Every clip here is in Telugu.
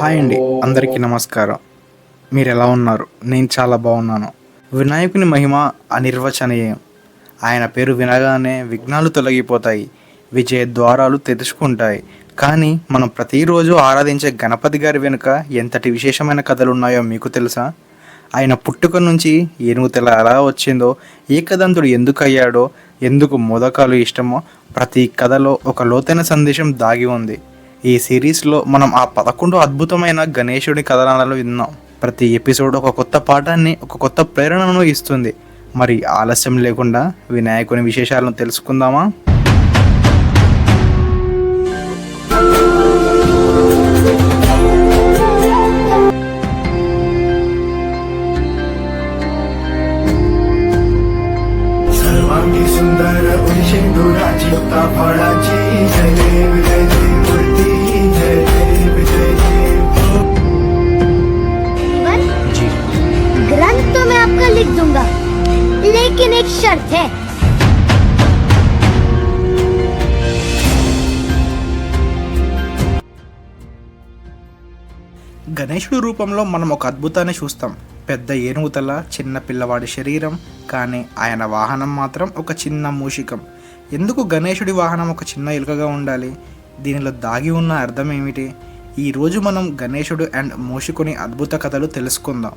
హాయ్ అండి అందరికీ నమస్కారం. మీరు ఎలా ఉన్నారు? నేను చాలా బాగున్నాను. వినాయకుని మహిమ అనిర్వచనీయం. ఆయన పేరు వినగానే విఘ్నాలు తొలగిపోతాయి విజయ ద్వారాలు తెరుచుకుంటాయి. కానీ మనం ప్రతిరోజు ఆరాధించే గణపతి గారి వెనుక ఎంతటి విశేషమైన కథలు ఉన్నాయో మీకు తెలుసా? ఆయన పుట్టుక నుంచి ఏనుగు తెల ఎలా వచ్చిందో ఏకదంతుడు ఎందుకు అయ్యాడో ఎందుకు మోదకాలు ఇష్టమో ప్రతి కథలో ఒక లోతైన సందేశం దాగి ఉంది. ఈ సిరీస్లో మనం ఆ పదకొండు అద్భుతమైన గణేశుడి కథనాలను విన్నాం. ప్రతి ఎపిసోడ్ ఒక కొత్త పాఠాన్ని ఒక కొత్త ప్రేరణను ఇస్తుంది. మరి ఆలస్యం లేకుండా వినాయకుని విశేషాలను తెలుసుకుందామా? గణేశుడి రూపంలో మనం ఒక అద్భుతాన్ని చూస్తాం. పెద్ద ఏనుగు తల చిన్న పిల్లవాడి శరీరం కానీ ఆయన వాహనం మాత్రం ఒక చిన్న మూషికం. ఎందుకు గణేశుడి వాహనం ఒక చిన్న ఎలుకగా ఉండాలి? దీనిలో దాగి ఉన్న అర్థం ఏమిటి? ఈరోజు మనం గణేశుడు అండ్ మూషికుని అద్భుత కథలు తెలుసుకుందాం.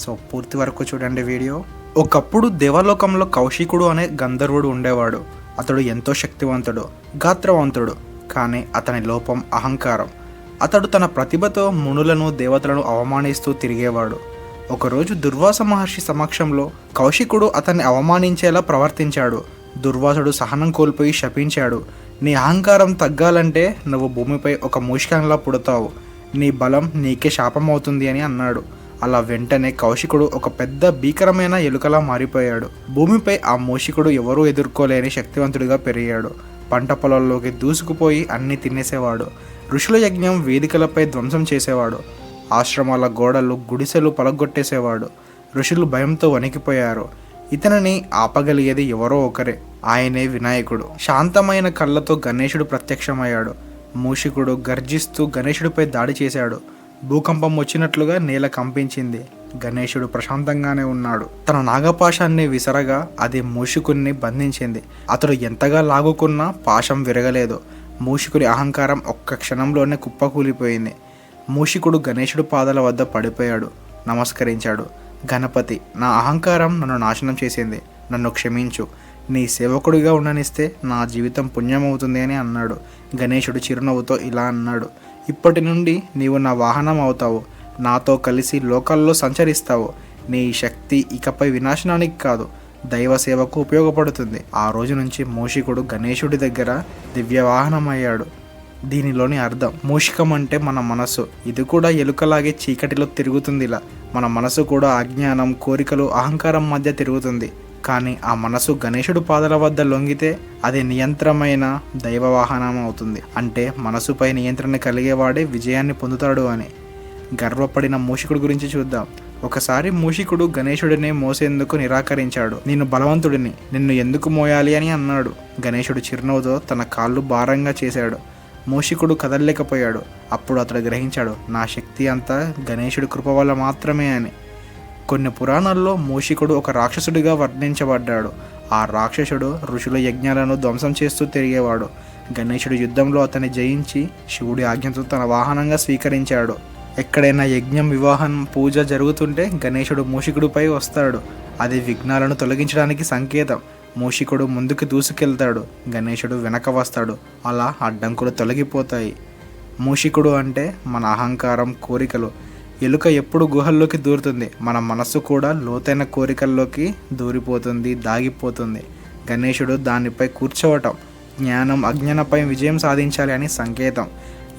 సో పూర్తి వరకు చూడండి వీడియో. ఒకప్పుడు దేవలోకంలో కౌశికుడు అనే గంధర్వుడు ఉండేవాడు. అతడు ఎంతో శక్తివంతుడు గాత్రవంతుడు కానీ అతని లోపం అహంకారం. అతడు తన ప్రతిభతో మునులను దేవతలను అవమానిస్తూ తిరిగేవాడు. ఒకరోజు దుర్వాస మహర్షి సమక్షంలో కౌశికుడు అతన్ని అవమానించేలా ప్రవర్తించాడు. దుర్వాసుడు సహనం కోల్పోయి శపించాడు. నీ అహంకారం తగ్గాలంటే నువ్వు భూమిపై ఒక మూషికంలా పుడతావు. నీ బలం నీకే శాపమవుతుంది అని అన్నాడు. అలా వెంటనే కౌశికుడు ఒక పెద్ద భీకరమైన ఎలుకలా మారిపోయాడు. భూమిపై ఆ మూషికుడు ఎవరూ ఎదుర్కోలేని శక్తివంతుడిగా పెరిగాడు. పంట పొలాల్లోకి దూసుకుపోయి అన్ని తినేసేవాడు. ఋషుల యజ్ఞం వేదికలపై ధ్వంసం చేసేవాడు. ఆశ్రమాల గోడలు గుడిసెలు పలగొట్టేసేవాడు. ఋషులు భయంతో వణికిపోయారు. ఇతనిని ఆపగలిగేది ఎవరో ఒకరే. ఆయనే వినాయకుడు. శాంతమైన కళ్ళతో గణేశుడు ప్రత్యక్షమయ్యాడు. మూషికుడు గర్జిస్తూ గణేశుడిపై దాడి చేశాడు. భూకంపం వచ్చినట్లుగా నేల కంపించింది. గణేశుడు ప్రశాంతంగానే ఉన్నాడు. తన నాగపాశాన్ని విసరగా అది మూషికుణ్ణి బంధించింది. అతడు ఎంతగా లాగుకున్నా పాశం విరగలేదు. మూషికుడి అహంకారం ఒక్క క్షణంలోనే కుప్పకూలిపోయింది. మూషికుడు గణేశుడు పాదాల వద్ద పడిపోయాడు. నమస్కరించాడు. గణపతి నా అహంకారం నన్ను నాశనం చేసింది. నన్ను క్షమించు. నీ సేవకుడిగా ఉండనిస్తే నా జీవితం పుణ్యమవుతుంది అని అన్నాడు. గణేశుడు చిరునవ్వుతో ఇలా అన్నాడు. ఇప్పటి నుండి నీవు నా వాహనం అవుతావు. నాతో కలిసి లోకల్లో సంచరిస్తావు. నీ శక్తి ఇకపై వినాశనానికి కాదు. దైవ సేవకు ఉపయోగపడుతుంది. ఆ రోజు నుంచి మూషికుడు గణేశుడి దగ్గర దివ్య వాహనమయ్యాడు దీనిలోని అర్థం మూషికం అంటే మన మనసు ఇది కూడా ఎలుకలాగే చీకటిలో తిరుగుతుంది ఇలా మన మనసు కూడా అజ్ఞానం కోరికలు అహంకారం మధ్య తిరుగుతుంది. కానీ ఆ మనసు గణేశుడు పాదల వద్ద లొంగితే అది నియంత్రమైన దైవ వాహనం అవుతుంది. అంటే మనసుపై నియంత్రణ కలిగేవాడే విజయాన్ని పొందుతాడు అని. గర్వపడిన మూషికుడు గురించి చూద్దాం. ఒకసారి మూషికుడు గణేశుడిని మోసేందుకు నిరాకరించాడు. నేను బలవంతుడిని నిన్ను ఎందుకు మోయాలి అని అన్నాడు. గణేశుడు చిరునవ్వుతో తన కాళ్ళు భారంగా చేశాడు. మూషికుడు కదలలేకపోయాడు. అప్పుడు అతడు గ్రహించాడు నా శక్తి అంతా గణేశుడి కృప వల్ల మాత్రమే అని. కొన్ని పురాణాల్లో మూషికుడు ఒక రాక్షసుడిగా వర్ణించబడ్డాడు. ఆ రాక్షసుడు ఋషుల యజ్ఞాలను ధ్వంసం చేస్తూ తిరిగేవాడు. గణేశుడు యుద్ధంలో అతన్ని జయించి శివుడి ఆజ్ఞతో తన వాహనంగా స్వీకరించాడు. ఎక్కడైనా యజ్ఞం వివాహం పూజ జరుగుతుంటే గణేశుడు మూషికుడిపై వస్తాడు. అది విఘ్నాలను తొలగించడానికి సంకేతం. మూషికుడు ముందుకు దూసుకెళ్తాడు. గణేశుడు వెనక వస్తాడు. అలా అడ్డంకులు తొలగిపోతాయి. మూషికుడు అంటే మన అహంకారం కోరికలు. ఎలుక ఎప్పుడు గుహల్లోకి దూరుతుంది. మన మనస్సు కూడా లోతైన కోరికల్లోకి దూరిపోతుంది దాగిపోతుంది. గణేశుడు దానిపై కూర్చోవటం. జ్ఞానం అజ్ఞానపై విజయం సాధించాలి అని సంకేతం.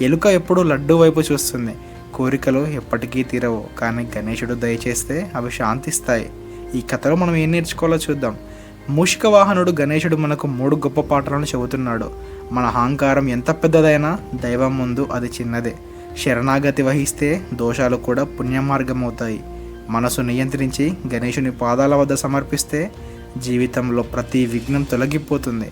ఎలుక ఎప్పుడు లడ్డు వైపు చూస్తుంది. కోరికలు ఎప్పటికీ తీరవు కానీ గణేశుడు దయచేస్తే అవి శాంతిస్తాయి. ఈ కథలో మనం ఏం నేర్చుకోవాలో చూద్దాం. మూషిక వాహనుడు గణేశుడు మనకు మూడు గొప్ప పాఠాలను చెబుతున్నాడు. మన అహంకారం ఎంత పెద్దదైనా దైవం ముందు అది చిన్నదే. శరణాగతి వహిస్తే దోషాలు కూడా పుణ్యమార్గమవుతాయి. మనసు నియంత్రించి గణేశుని పాదాల వద్ద సమర్పిస్తే జీవితంలో ప్రతి విఘ్నం తొలగిపోతుంది.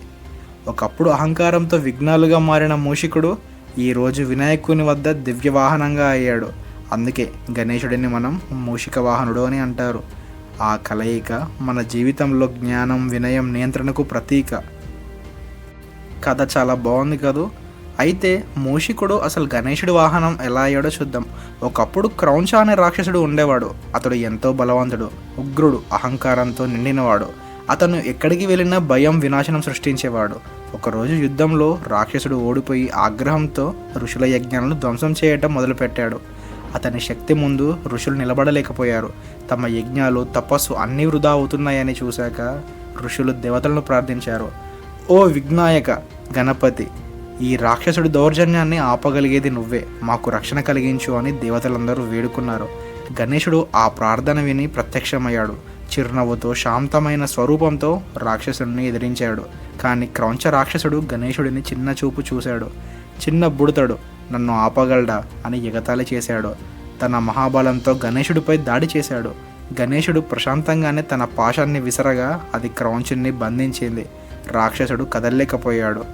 ఒకప్పుడు అహంకారంతో విఘ్నాలుగా మారిన మూషికుడు ఈరోజు వినాయకుని వద్ద దివ్య వాహనంగా అయ్యాడు. అందుకే గణేశుడిని మనం మూషిక వాహనుడు అని అంటారు. ఆ కలయిక మన జీవితంలో జ్ఞానం వినయం నియంత్రణకు ప్రతీక. కథ చాలా బాగుంది కదూ? అయితే మూషికుడు అసలు గణేశుడి వాహనం ఎలా అయ్యాడో చూద్దాం. ఒకప్పుడు క్రౌంచ అనే రాక్షసుడు ఉండేవాడు. అతడు ఎంతో బలవంతుడు ఉగ్రుడు అహంకారంతో నిండినవాడు. అతను ఎక్కడికి వెళ్ళినా భయం వినాశనం సృష్టించేవాడు. ఒకరోజు యుద్ధంలో రాక్షసుడు ఓడిపోయి ఆగ్రహంతో ఋషుల యజ్ఞాలను ధ్వంసం చేయటం మొదలుపెట్టాడు. అతని శక్తి ముందు ఋషులు నిలబడలేకపోయారు. తమ యజ్ఞాలు తపస్సు అన్నీ వృధా అవుతున్నాయని చూశాక ఋషులు దేవతలను ప్రార్థించారు. ఓ విఘ్నాయక గణపతి ఈ రాక్షసుడి దౌర్జన్యాన్ని ఆపగలిగేది నువ్వే. మాకు రక్షణ కలిగించు అని దేవతలందరూ వేడుకున్నారు. గణేశుడు ఆ ప్రార్థన విని ప్రత్యక్షమయ్యాడు. చిరునవ్వుతో శాంతమైన స్వరూపంతో రాక్షసుడిని ఎదిరించాడు. కానీ క్రౌంచ రాక్షసుడు గణేశుడిని చిన్న చూపు చూశాడు. చిన్న బుడతడు నన్ను ఆపగలడా? అని ఎగతాళి చేశాడు. తన మహాబలంతో గణేశుడిపై దాడి చేశాడు. గణేశుడు ప్రశాంతంగానే తన పాశాన్ని విసరగా అది క్రౌంచుని బంధించింది. రాక్షసుడు కదలలేకపోయాడు.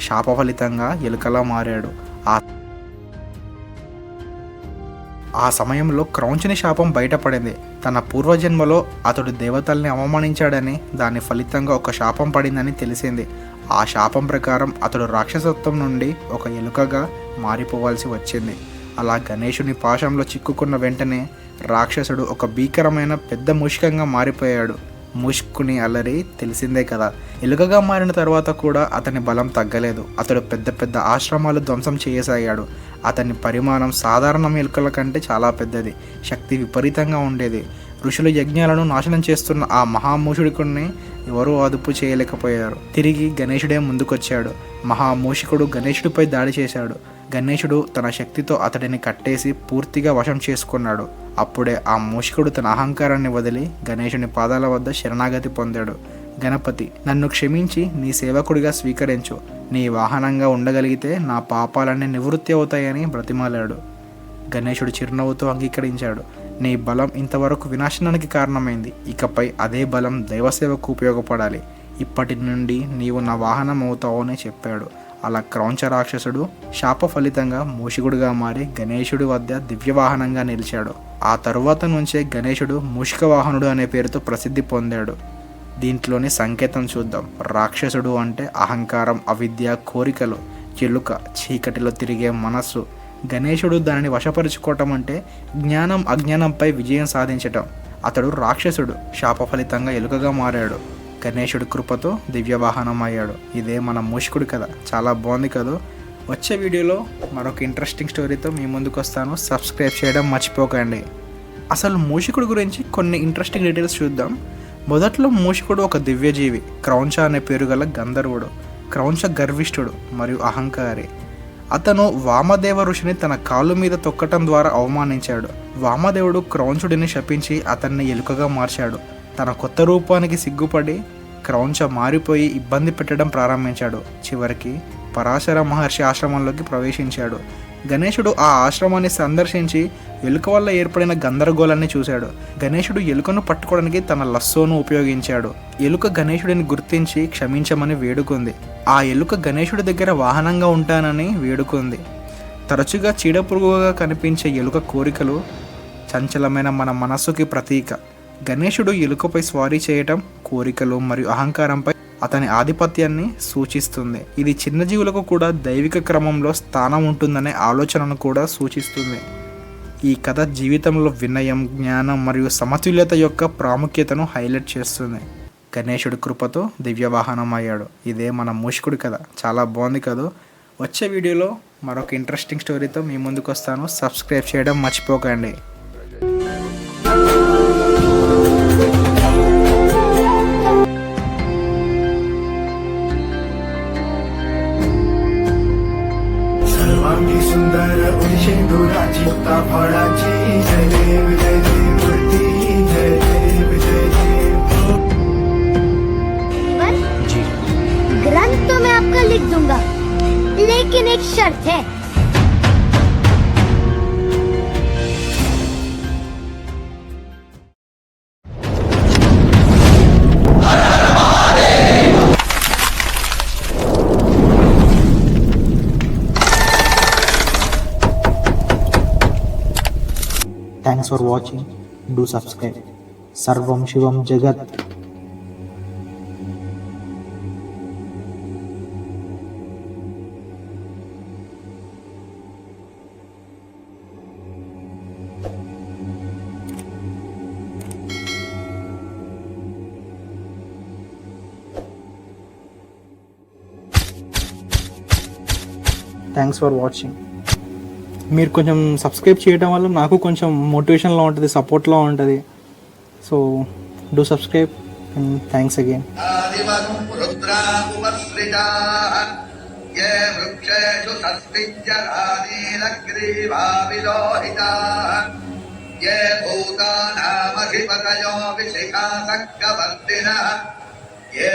శాప ఫలితంగా ఎలుకలా మారాడు. ఆ ఆ సమయంలో క్రౌంచుని శాపం బయటపడింది. తన పూర్వజన్మలో అతడు దేవతల్ని అవమానించాడని దాని ఫలితంగా ఒక శాపం పడిందని తెలిసింది. ఆ శాపం ప్రకారం అతడు రాక్షసత్వం నుండి ఒక ఎలుకగా మారిపోవాల్సి వచ్చింది. అలా గణేషుని పాశంలో చిక్కుకున్న వెంటనే రాక్షసుడు ఒక భీకరమైన పెద్ద మూషికంగా మారిపోయాడు. మూషికుని అల్లరి తెలిసిందే కదా. ఎలుకగా మారిన తర్వాత కూడా అతని బలం తగ్గలేదు. అతడు పెద్ద పెద్ద ఆశ్రమాలు ధ్వంసం చేయసాగాడు అతని పరిమాణం సాధారణ ఎలుకల కంటే చాలా పెద్దది. శక్తి విపరీతంగా ఉండేది. ఋషుల యజ్ఞాలను నాశనం చేస్తున్న ఆ మహామూషుడికుని ఎవరూ అదుపు చేయలేకపోయారు. తిరిగి గణేశుడే ముందుకొచ్చాడు. మహామూషికుడు గణేశుడిపై దాడి చేశాడు. గణేశుడు తన శక్తితో అతడిని కట్టేసి పూర్తిగా వశం చేసుకున్నాడు. అప్పుడే ఆ మూషికుడు తన అహంకారాన్ని వదిలి గణేశుని పాదాల వద్ద శరణాగతి పొందాడు. గణపతి నన్ను క్షమించి నీ సేవకుడిగా స్వీకరించు. నీ వాహనంగా ఉండగలిగితే నా పాపాలన్నీ నివృత్తి అవుతాయని బ్రతిమాలాడు గణేశుడు చిరునవ్వుతో అంగీకరించాడు. నీ బలం ఇంతవరకు వినాశనానికి కారణమైంది. ఇకపై అదే బలం దైవసేవకు ఉపయోగపడాలి. ఇప్పటి నుండి నీవు నా వాహనం అవుతావు అని చెప్పాడు. అలా క్రౌంచ రాక్షసుడు శాప ఫలితంగా మూషికుడిగా మారి గణేశుడి వద్ద దివ్యవాహనంగా నిలిచాడు. ఆ తరువాత నుంచే గణేశుడు మూషిక వాహనుడు అనే పేరుతో ప్రసిద్ధి పొందాడు. దీంట్లోని సంకేతం చూద్దాం. రాక్షసుడు అంటే అహంకారం అవిద్య కోరికలు చిలుక చీకటిలో తిరిగే మనస్సు. గణేశుడు దానిని వశపరుచుకోవటం అంటే జ్ఞానం అజ్ఞానంపై విజయం సాధించటం. అతడు రాక్షసుడు శాప ఫలితంగా ఎలుకగా మారాడు. గణేశుడి కృపతో దివ్యవాహనం అయ్యాడు ఇదే మన మూషికుడు కథ. చాలా బాగుంది కదా. వచ్చే వీడియోలో మరొక ఇంట్రెస్టింగ్ స్టోరీతో మీ ముందుకు వస్తాను సబ్స్క్రైబ్ చేయడం మర్చిపోకండి. అసలు మూషికుడు గురించి కొన్ని ఇంట్రెస్టింగ్ డీటెయిల్స్ చూద్దాం. మొదట్లో మూషికుడు ఒక దివ్యజీవి క్రౌంచ అనే పేరు గల గంధర్వుడు క్రౌంచ గర్విష్ఠుడు మరియు అహంకారి. అతను వామదేవ ఋషిని తన కాళ్ళు మీద తొక్కటం ద్వారా అవమానించాడు. వామదేవుడు క్రౌంచుడిని శపించి అతన్ని ఎలుకగా మార్చాడు. తన కొత్త రూపానికి సిగ్గుపడి క్రౌంచ మారిపోయి ఇబ్బంది పెట్టడం ప్రారంభించాడు. చివరికి పరాశర మహర్షి ఆశ్రమంలోకి ప్రవేశించాడు. గణేశుడు ఆ ఆశ్రమాన్ని సందర్శించి ఎలుక వల్ల ఏర్పడిన గందరగోళాన్ని చూశాడు. గణేశుడు ఎలుకను పట్టుకోవడానికి తన లస్సోను ఉపయోగించాడు. ఎలుక గణేశుడిని గుర్తించి క్షమించమని వేడుకుంది. ఆ ఎలుక గణేశుడి దగ్గర వాహనంగా ఉంటానని వేడుకుంది. తరచుగా చీడపురుగుగా కనిపించే ఎలుక కోరికలు చంచలమైన మన మనస్సుకి ప్రతీక. గణేశుడు ఎలుకపై స్వారీ చేయటం కోరికలు మరియు అహంకారంపై అతని ఆధిపత్యాన్ని సూచిస్తుంది. ఇది చిన్న జీవులకు కూడా దైవిక క్రమంలో స్థానం ఉంటుందనే ఆలోచనను కూడా సూచిస్తుంది. ఈ కథ జీవితంలో వినయం జ్ఞానం మరియు సమతుల్యత యొక్క ప్రాముఖ్యతను హైలైట్ చేస్తుంది. గణేశుడి కృపతో దివ్యవాహనం అయ్యాడు. ఇదే మన మూషికుడి కథ. చాలా బాగుంది కదా? వచ్చే వీడియోలో మరొక ఇంట్రెస్టింగ్ స్టోరీతో మీ ముందుకు వస్తాను సబ్స్క్రైబ్ చేయడం మర్చిపోకండి. उर्षेंदुराची फळाची जय देव जय thanks for watching do subscribe సర్వం శివం జగత్ థ్యాంక్స్ ఫర్ వాచింగ్ మీరు కొంచెం సబ్స్క్రైబ్ చేయడం వల్ల నాకు కొంచెం మోటివేషన్లో ఉంటుంది సపోర్ట్లో ఉంటుంది so do subscribe and thanks again आदिवम् रुद्रामुपसृजाः ये वृक्षेषु सस्मिञ्जरानीलग्रीवाविलोहिताः ये भूतानामधिपतयो विशिखासक्कवर्तिनः ये